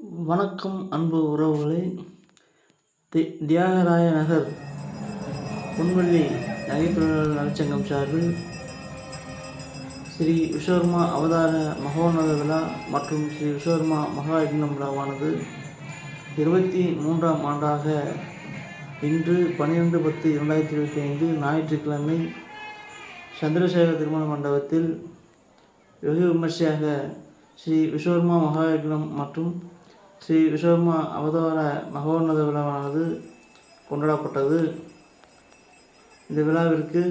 வணக்கம் அன்பு உறவுகளே. தி தியாகராய நகர் பொன்வள்ளி நகைத்தொழிலாளர் நலச்சங்கம் சார்பில் ஸ்ரீ விஸ்வகர்மா அவதார மகோன்னத விழா மற்றும் ஸ்ரீ விஸ்வகர்மா மகா யக்னம் விழாவானது இருபத்தி மூன்றாம் ஆண்டாக இன்று பன்னிரெண்டு பத்து இரண்டாயிரத்தி இருபத்தி ஐந்து ஞாயிற்றுக்கிழமை சந்திரசேகர திருமண மண்டபத்தில் வெகு விமர்சையாக ஸ்ரீ விஸ்வகர்மா மகாயக்னம் மற்றும் ஸ்ரீ விஸ்வகர்மா அவதார மகோன்னத விழாவானது கொண்டாடப்பட்டது. இந்த விழாவிற்கு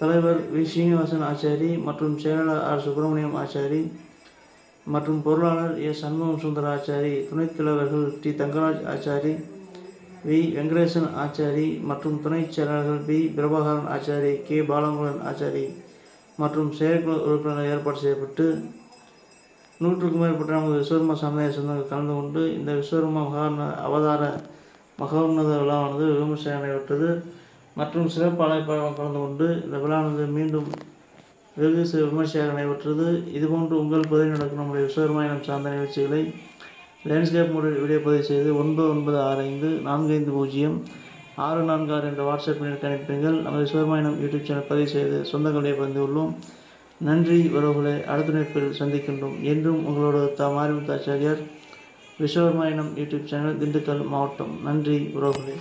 தலைவர் வி. ஸ்ரீனிவாசன் ஆச்சாரி மற்றும் செயலாளர் ஆர். சுப்பிரமணியம் ஆச்சாரி மற்றும் பொருளாளர் எஸ். சண்முகம் சுந்தர ஆச்சாரி துணைத் தலைவர்கள் டி. தங்கராஜ் ஆச்சாரி வி. வெங்கடேசன் ஆச்சாரி மற்றும் துணைச் செயலாளர்கள் பி. பிரபாகரன் ஆச்சாரி கே. பாலமுருகன் ஆச்சாரி மற்றும் செயற்குழு உறுப்பினர்கள் ஏற்பாடு செய்யப்பட்டு நூற்றுக்கும் மேற்பட்ட நமது விஸ்வகர்மா சமுதாய சொந்தங்கள் கலந்து கொண்டு இந்த விஸ்வகர்மா மகா அவதார மகோன்னத விழாவானது விமர்சனம் நடைபெற்றது மற்றும் சிறப்பு அழைப்பாளர்கள் கலந்து கொண்டு இந்த விழாவானது மீண்டும் வெகு விமர்சையாக நடைபெற்றது இதுபோன்று உங்கள் பகுதியில் நடக்கும் நம்முடைய விஸ்வகர்மா சார்ந்த நிகழ்ச்சிகளை லேண்ட்ஸ்கேப் முறையில் வீடியோ பதிவு செய்து ஒன்பது ஒன்பது ஆறு ஐந்து நான்கு ஐந்து பூஜ்ஜியம் ஆறு நான்கு ஆறு என்ற வாட்ஸ்அப் எண்ணிற்கு அனுப்புங்கள் நமது விஸ்வரமாயினம் யூடியூப் சேனல் பதிவு செய்து சொந்தங்களை பகிர்ந்துள்ளோம் நன்றி உறவுகளை அடுத்த நினைப்பில் சந்திக்கின்றோம். என்றும் உங்களோட தா மாரிமுத்தாச்சாரியார் விஸ்வகர்மாயினம் யூடியூப் சேனல் திண்டுக்கல் மாவட்டம். நன்றி உறவுகளே.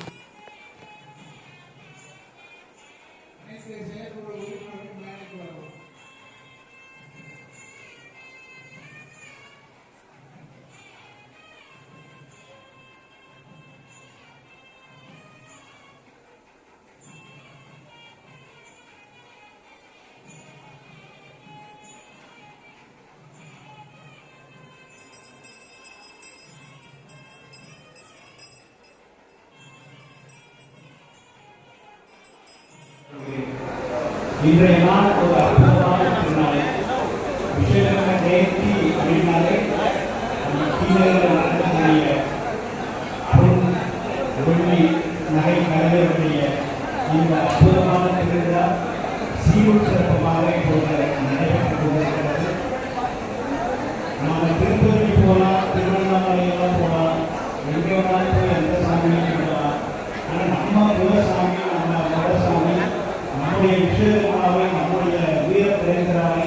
இன்றைய நாள் ஒரு அற்புதமான திருநாள். விஸ்வகர்ம ஜெயந்தி அப்படின்னாலே நம்ம கீழர்கள் நடக்கக்கூடிய பொன் வெள்ளி நகை கலைஞருடைய இந்த அற்புதமான திருவிழா சீரும் சிறப்பமாக இப்போது நடைபெற்றுக் கொண்டிருக்கிறது நாம திருப்பதி போகலாம் திருவண்ணாமலையெல்லாம் போகலாம் எங்கே வேணாலும் போய் எந்த சாமியும் போகலாம் ஆனால் நம்ம குலசாமி நம்ம மதசாமி நம்முடைய விஸ்வகர்மாவை நம்முடைய வீர பிரேந்தராவை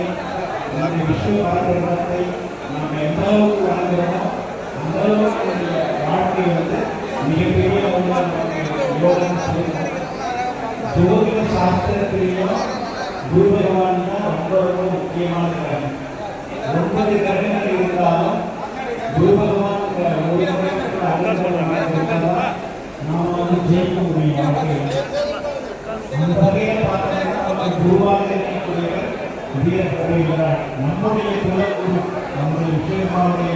நம்முடைய விஸ்வ பரபிரமத்தை நாம் எந்த அளவுக்கு வணங்குறோமோ அந்த அளவுக்கு நம்முடைய வாழ்க்கை வந்து மிகப்பெரிய ஒரு யோகம் செய்யணும் ஜோதிட சாஸ்திரத்திலையும் குரு பகவான் தான் ரொம்ப ரொம்ப முக்கியமான கிரகம் ஒன்பது கிரகங்கள் இருந்தாலும் குரு பகவான் ஒரு கிரகத்தில் அருள் சொல்றாங்க நாம வந்து ஜெயிக்க முடியும் வாழ்க்கையில. அந்த வகையில் பார்த்தோம்னா நம்ம குருவாக இருக்கக்கூடியவர் வீரப்படுகிறார் நம்முடைய குலகுரு நம்முடைய விஸ்வகர்மாவுடைய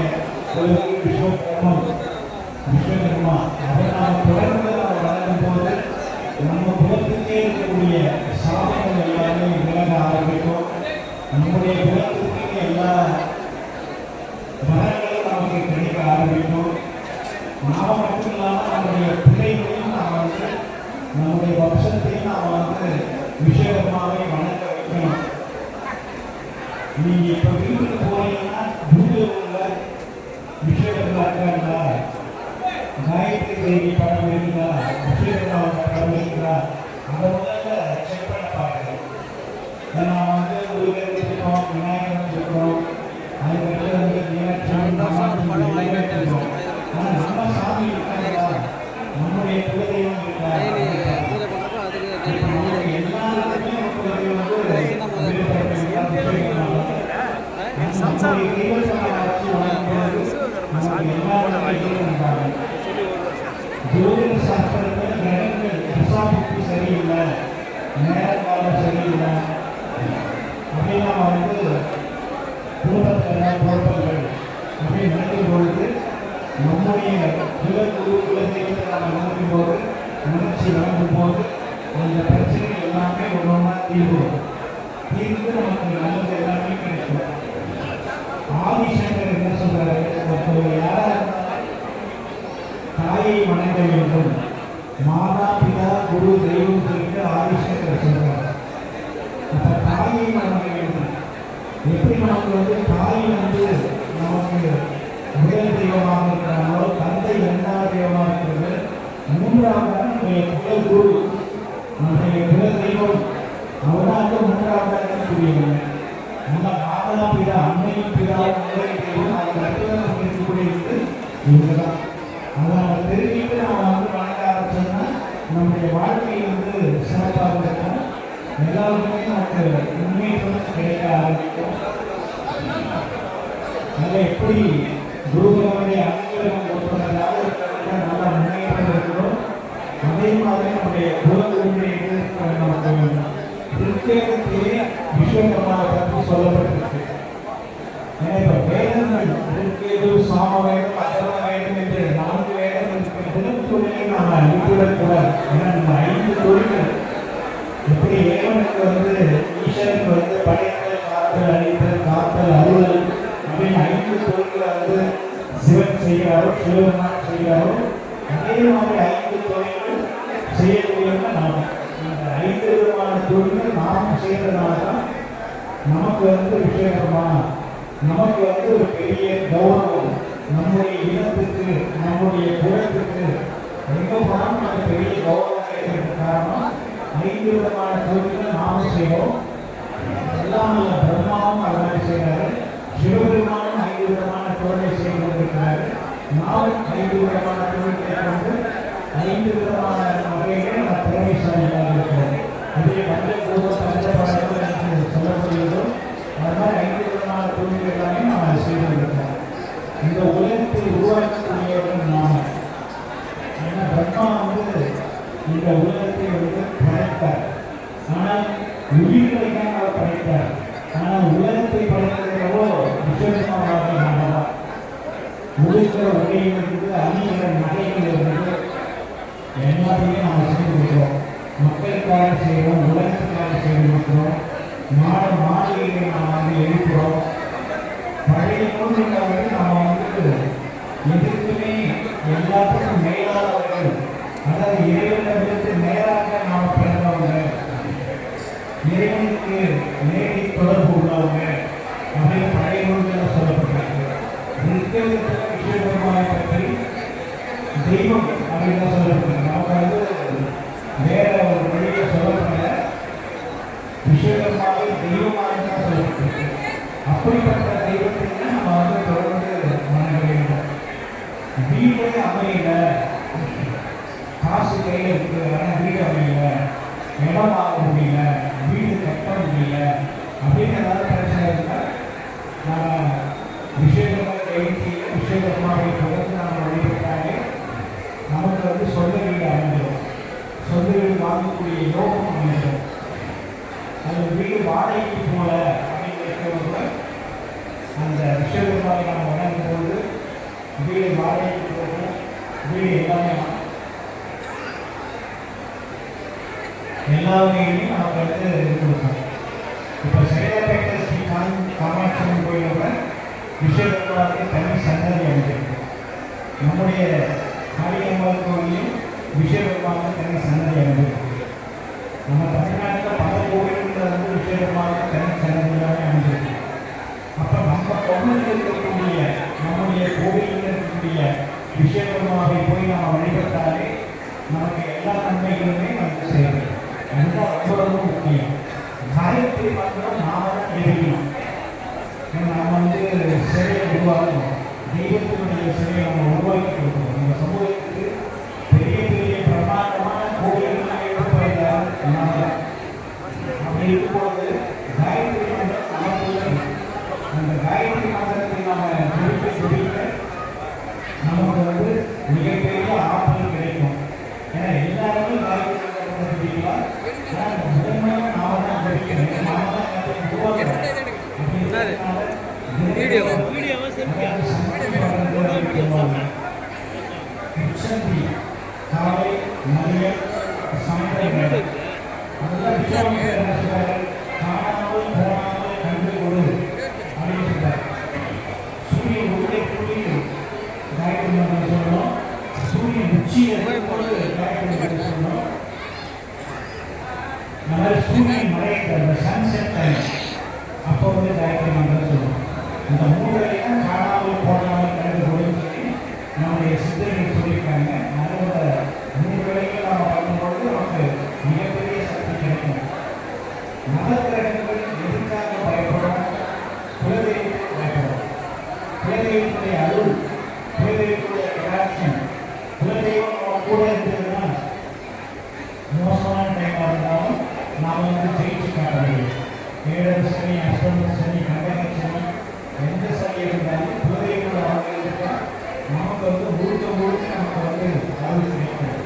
குலகுரு விஸ்வகர்மம் விஸ்வகர்மா அதை நாம் தொடர்ந்து நாம் வளரும் போது நம்ம குலத்துக்கே இருக்கக்கூடிய சாதனைகள் எல்லாமே விலக ஆரம்பிக்கும் நம்முடைய குலத்துக்கு எல்லா வரங்களும் நமக்கு கிடைக்க ஆரம்பிக்கும் நாம் மட்டும் இல்லாமல் நம்முடைய பிள்ளைகளையும் நாம் வந்து நம்முடைய வம்சத்தையும் நாம் வந்து விஸ்வகர்மாவை வணங்க வைக்கணும். நீங்க இப்ப வீட்டுக்கு போனீங்கன்னா பூஜைக்குள்ள விஸ்வகர்மா இருக்காங்களா? காயத்ரி தேவி படம் இருக்குதா விஸ்வகர்மா படம் இருக்குதா அதை முதல்ல செக் பண்ண பார்க்கணும். ஏன்னா வந்து முருகன் வச்சுருக்கோம் விநாயகர் வச்சுருக்கோம் அதுக்கடுத்து வந்து மீனாட்சி அம்மன் வச்சிருக்கோம். ஆனா நம்ம சாமி இருக்காங்களா நம்முடைய குலதெய்வம் இருக்கா நம்மளுடைய எல்லாருக்குமே குலதெய்வம் வந்து விருப்பப்பட்ட நம்முடைய தெய்வத்தை வச்சு வணங்கும்போது நமக்கு எல்லாருமே தெய்வம் இருக்காங்க. ஜோதிட சாஸ்திரத்தில் கிரகங்கள் தசாபுத்தி சரியில்லை நேர காலம் சரியில்லை. அப்படின்னு நம்ம வந்து குடும்பத்தில் குழப்பங்கள் அப்படின்னு நினைக்கும் பொழுது நம்முடைய குல குரு குலதெய்வத்தை நம்ம நினைக்கும் போது உணர்ச்சி வழங்கும் போது அந்த பிரச்சனை எல்லாமே ஒரு ஒன்றா தீர்வு தீர்ந்து நமக்கு நல்லது எல்லாமே கிடைக்கும். ஆதிசங்கர் என்ன சொல்கிறார் எப்படி நமக்கு வந்து தாய் வந்து நமக்கு முதல் தெய்வமாக இருக்கிறாங்களோ தந்தை இரண்டாம் தெய்வமாக இருக்கிறது மூன்றாவது நம்முடைய குல குரு நம்முடைய குல தெய்வம் அவராக மூன்றாவது புரியுங்க நம்ம ஆதனா பிதா அன்னையும் பிதா உலக தெய்வம் அவங்க இருக்கக்கூடியது இவங்க தான் அவங்க தெரிவித்து நாம் வந்து வணங்க ஆரம்பிச்சோம்னா நம்முடைய வாழ்க்கை வந்து சிறப்பாக இருக்கும் எல்லாருக்குமே நமக்கு முன்னேற்றம் கிடைக்க ஆரம்பிக்கும் நல்ல எப்படி குருகுலமுடைய அனுகிரகம் கொடுப்பதற்காக நல்ல முன்னேற்றம் இருக்கிறோம் அதே மாதிரி நம்முடைய குலகுருடைய நமக்கு திருத்தேகத்திலே விஸ்வகர்மாவை பற்றி சொல்லப்பட்டிருக்கு. எனவே இப்ப வேதங்கள் திருக்கேது சாமவேதம் அதர்வ வேதம் என்று நான்கு வேதம் இருக்கிறது தொழிலை நாம் அழித்துவிடக்கூடாது. ஏன்னா நம்ம ஐந்து தொழில்கள் எப்படி ஏவனுக்கு வந்து செய்கிறாரோ சிவபெருமான் செய்கிறாரோ அதே மாதிரி ஐந்து தொழில்கள் செய்யக்கூடியவங்க நாம். இந்த ஐந்து விதமான தொழில்கள் நாம் செய்கிறதுனால தான் நமக்கு வந்து விஷயமா நமக்கு வந்து ஒரு பெரிய கௌரவம் நம்முடைய இனத்துக்கு நம்முடைய குலத்துக்கு எங்க போனாலும் நமக்கு பெரிய கௌரவம் கிடைக்கிறது காரணம் ஐந்து விதமான தொழில்களை நாம் செய்வோம் எல்லாம் பிரம்மாவும் அது செய்கிறார்கள். சிவபெருமானும் ஐந்து விதமான தொழிலை செய்கிறது கொண்டிருக்கிறாரு ஐந்து விதமான கொண்டு ஐந்து விதமான வகையிலே நம்ம திறமைசாலியாக இருக்கிறோம் இதே பஞ்சபூத பஞ்சபாடங்கள் என்று சொல்லப்படுகிறதோ அது ஐந்து விதமான தொழில்கள் எல்லாமே நாம் செய்து இந்த உலகத்தை உருவாக்கக்கூடியவர்கள் நாம ஏன்னா பிரம்மா வந்து இந்த உலகத்தை வந்து படைத்தார். ஆனால் உயிர்களை தான் அவர் படைத்தார். ஆனால் உலகத்தை நாமதான் உடுக்கிற உடையிலிருந்து அணிகிற நகைகளிலிருந்து எல்லாத்தையும் நாம் செஞ்சிருக்கிறோம் மக்களுக்காக செய்கிறோம் உலகத்துக்காக செய்திருக்கிறோம் மாட மாளிகைகளை நாம் வந்து எழுப்புறோம். பழைய நூல்களை நாம் வந்து எதுக்குமே எல்லாத்துக்கும் மேலானவர்கள் அதாவது இறைவன் வீடே அமையல. காசு கையில் இருக்கு ஆனால் வீடு அமையல. இடம் வாங்க முடியல. வீடு கட்ட முடியல. அப்படின்னு ஏதாவது பிரச்சனை இருந்தால் நான் விஷயகர்மா ஜெயந்தி விஷயகர்மாவை தொடர்ந்து நாம் வழிபட்டாலே நமக்கு வந்து சொந்த வீடு அமைஞ்சிடும். சொந்த வீடு வாங்கக்கூடிய யோகம் அமைஞ்சிடும். அந்த வீடு வாடகைக்கு போல அப்படின்னு இருக்கிறவங்க அந்த விஷயத்தை நம்ம வீடு வாடகைக்கு போகும் வீடு எல்லாமே எல்லா வகையிலையும் நமக்கு வந்து இது கொடுக்கும் இப்போ சேலப்பேட்டை ஸ்ரீ காம் காமாட்சி கோயிலில் விஷயத்துக்கு தனி சன்னதி அமைச்சிருக்கு நம்முடைய காளியம்மாள் கோயிலையும் விஷயபெருமானுக்கு தனி சன்னதி அமைச்சிருக்கு நம்ம தமிழ்நாட்டில் பல கோயில்களில் வந்து விஷயபெருமானுக்கு தனி சன்னதியாக அமைஞ்சிருக்கு அப்போ நம்ம கோவிலில் இருக்கக்கூடிய நம்முடைய கோவில் இருக்கக்கூடிய விஷயபெருமாவை போய் நாம் வழிபட்டாலே நமக்கு எல்லா நன்மைகளுமே நமக்கு சேரும். அதுதான் ரொம்ப ரொம்ப முக்கியம். காயத்தை மந்திரம் நாம தான் ஜெயிக்கணும் ஏன்னா நம்ம வந்து சிலையை உருவாக்கணும். தெய்வத்தினுடைய சிலையை நம்ம உருவாக்கி கொடுக்கணும். அப்போ வந்து மந்திரம் சொல்லணும் இந்த மூன்றையும் காணாமல் போனாமல் கண்டு கொடுன்னு சொல்லி நம்முடைய சித்தர்கள் சொல்லியிருக்காங்க. அதோட மூன்று வேளையும் நம்ம குலதெய்வத்துடைய அருள் குலதெய்வத்துடைய கடாட்சம் குலதெய்வம் நம்ம கூட இருந்ததுன்னா மோசமான டைமாக இருந்தாலும் நாம் வந்து ஜெயிச்சு காட்ட முடியும் ஏழரை சனி அஷ்டம சனி கண்டக சனி எந்த சனி இருந்தாலும் குலதெய்வம் அவங்க நமக்கு வந்து முழுக்க முழுக்க நமக்கு வந்து அருள் கிடைக்கிறது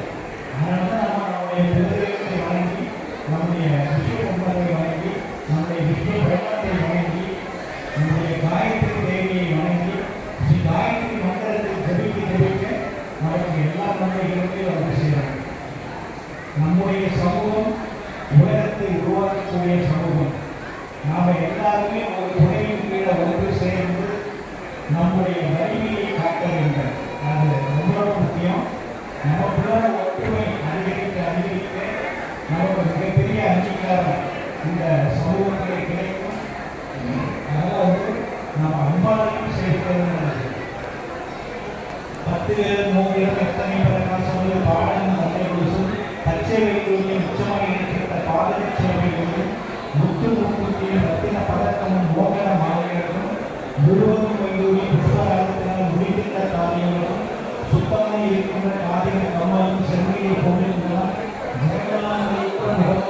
அதனால தான் நம்ம நம்முடைய குலதெய்வத்தை வணங்கி நம்முடைய விஷய கும்பரை வணங்கி நம்முடைய விஷய பிரம்மத்தை வணங்கி நம்முடைய காயத்ரி தேவியை வணங்கி ஸ்ரீ காயத்ரி மந்திரத்தை ஜபிக்க ஜபிக்க நமக்கு எல்லா நன்மைகளுமே வந்து சேரும் நம்முடைய சமூகம் உலகத்தை உருவாக்கக்கூடிய எல்லாருமே ஒரு துணையின் கீழே ஒன்று சேர்ந்து நம்முடைய வலிமையை காக்க வேண்டும். அது ரொம்ப முக்கியம். நமக்குள்ள ஒற்றுமை அதிகரிக்க அதிகரிக்க நமக்கு மிகப்பெரிய அங்கீகாரம் இந்த சமூகத்தில் கிடைக்கும். அதனால வந்து நாம் அன்பாலையும் சேர்க்கிறது பத்து பேர் మూడు వందల ఐదు పుష్పారాధన గుడి కింద కార్యంలో సుత్తాన్ని లేకుండా కార్యం కమ్మాలు శరీరం పొందిన జగన్నాథ భగవాన్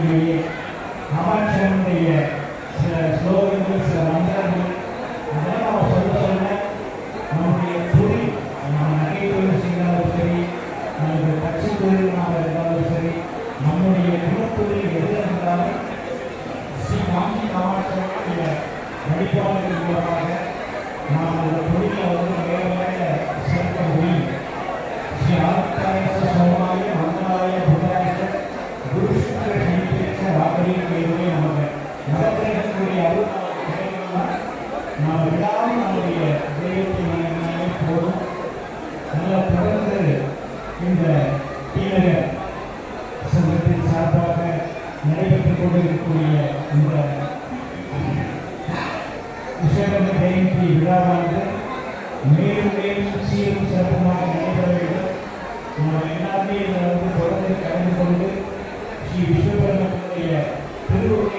అన్ని வழிபாடுகள் மூலமாக நாம் அந்த தொழிலை வந்து மேல சேர்க்க முடியும் ஸ்ரீ ஆத்தாய சோமாய மங்களாய புதாய குரு சுக்கர சனிப்பேச்ச ராபரி நமக்கு நவகிரகத்துடைய அருள் நாம் விடாமல் நம்முடைய தெய்வத்தை போதும் நல்லா தொடர்ந்து இந்த சங்கத்தின் சார்பாக நடைபெற்றுக் கொண்டிருக்கக்கூடிய இந்த சிறந்த ஜெயந்தி விழாவானது மேலும் மேலும் சீரும் சிறப்புமாக நடைபெற வேண்டும். நம்ம எல்லாருமே இதில் வந்து தொடர்ந்து கலந்து கொண்டு ஸ்ரீ விஸ்வபெருமனுடைய திருவுருள்